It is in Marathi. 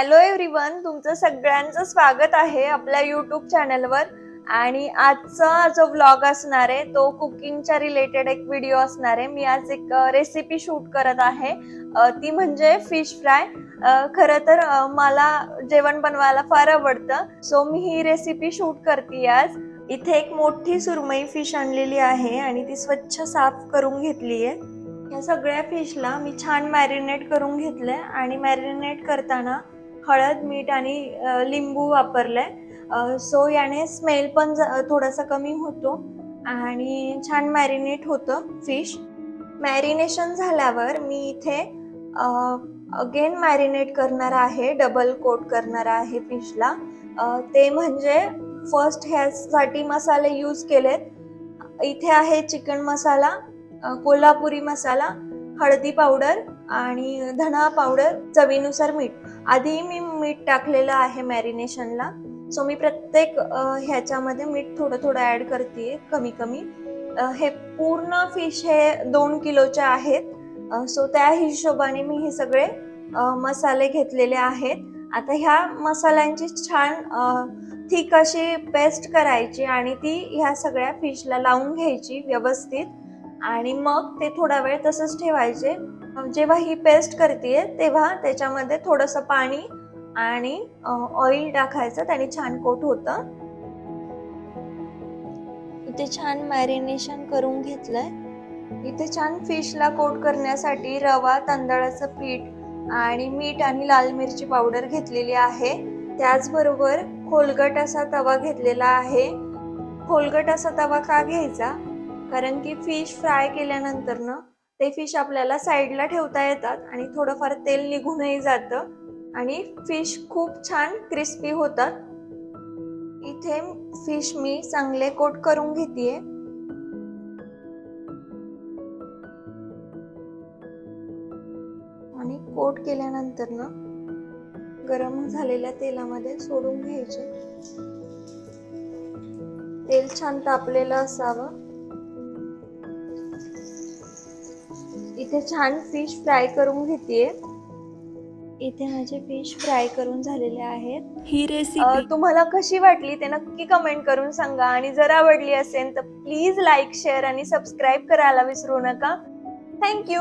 हॅलो एव्हरीवन तुमचं सगळ्यांचं स्वागत आहे आपल्या युट्यूब चॅनलवर. आणि आजचा जो व्लॉग असणार आहे तो कुकिंगच्या रिलेटेड एक व्हिडिओ असणार आहे. मी आज एक रेसिपी शूट करत आहे. ती म्हणजे फिश फ्राय खरं तर मला जेवण बनवायला फार आवडतं. सो मी ही रेसिपी शूट करते आज. इथे एक मोठी सुरमई फिश आणलेली आहे आणि ती स्वच्छ साफ करून घेतली आहे. ह्या सगळ्या फिशला मी छान मॅरिनेट करून घेतलंय. आणि मॅरिनेट करताना हळद मीठ आणि लिंबू वापरलंय. सो याने स्मेल पण ज- थोडासा कमी होतो आणि छान मॅरिनेट होतं फिश. मॅरिनेशन झाल्यावर मी इथे अगेन मॅरिनेट करणार आहे डबल कोट करणार आहे फिशला. ते म्हणजे फर्स्ट ह्यासाठी मसाले यूज केलेत. इथे आहे चिकन मसाला कोल्हापुरी मसाला हळदी पावडर आणि धना पावडर चवीनुसार मीठ. आधी मी मीठ टाकलेलं आहे मॅरिनेशनला. सो मी प्रत्येक ह्याच्यामध्ये मीठ थोडं थोडं ॲड करते कमी कमी. हे पूर्ण फिश हे दोन किलोच्या आहेत. सो त्या हिशोबाने मी हे सगळे मसाले घेतलेले आहेत. आता ह्या मसाल्यांची छान थिक अशी पेस्ट करायची आणि ती ह्या सगळ्या फिशला लावून घ्यायची व्यवस्थित. आणि मग ते थोडा वेळ तसंच ठेवायचे. जेव्हा ही पेस्ट करते तेव्हा त्याच्यामध्ये थोडंसं पाणी आणि ऑइल टाकायचं. त्याने छान कोट होतं. इथे छान मॅरिनेशन करून घेतलंय. इथे छान फिशला कोट करण्यासाठी रवा तांदळाचं पीठ आणि मीठ आणि लाल मिरची पावडर घेतलेली आहे. त्याचबरोबर खोलगट असा तवा घेतलेला आहे. खोलगट असा तवा का घ्यायचा? कारण की फिश फ्राय केल्यानंतर ना ते फिश आपल्याला साईडला ठेवता येतात आणि थोडंफार तेल निघूनही जातं आणि फिश खूप छान क्रिस्पी होतात. इथे फिश मी चांगले कोट करून घेते आणि कोट केल्यानंतर ना गरम झालेल्या तेलामध्ये सोडून घ्यायचे. तेल छान तापलेलं असावं. इथे छान फिश फ्राय करून घेते इथे माझे फिश फ्राय करून झालेले आहेत. ही रेसिपी तुम्हाला कशी वाटली ते नक्की कमेंट करून सांगा. आणि जर आवडली असेल तर प्लीज लाईक शेअर आणि सबस्क्राईब करायला विसरू नका. थँक्यू